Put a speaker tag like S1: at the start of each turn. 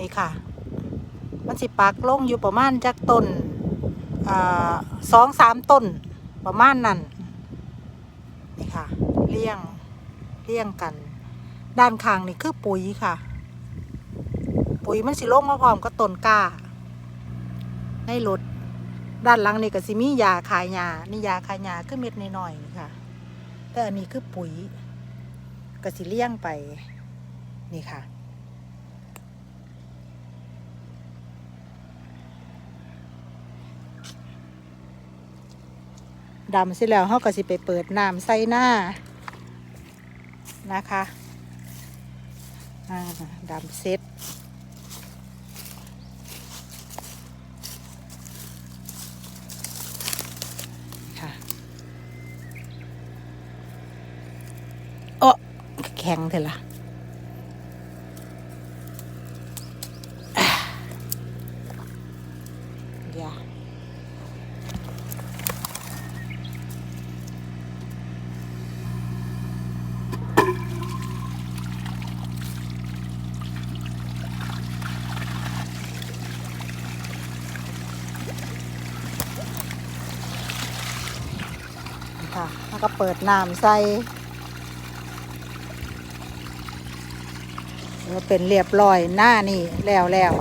S1: นี่ค่ะ มันสิปักลงอยู่ประมาณจากต้นอสองสามต้นประมาณนั้นนี่ค่ะเลี้ยงเลี้ยงกัน ด้านข้างนี่คือปุ๋ยค่ะ ปุ๋ยมันสิลงมาพร้อมกับต้นกล้าในรถด้านหลังนี่ก็สิมียาขายยานี่ยาขายยาคือเม็ดน้อยๆนี่ค่ะ แต่อันนี้คือปุ๋ยก็สิเลี้ยงไปนี่ค่ะ ดำเสร็จแล้วเขาก็สิไปเปิดน้ำใส่หน้านะคะดำเสร็จค่ะโอ้แข็งเถอะละอะเดี๋ยว ค่ะ แล้วก็เปิดน้ำใส่เป็นเรียบร้อยหน้านี่แล้วแล้ว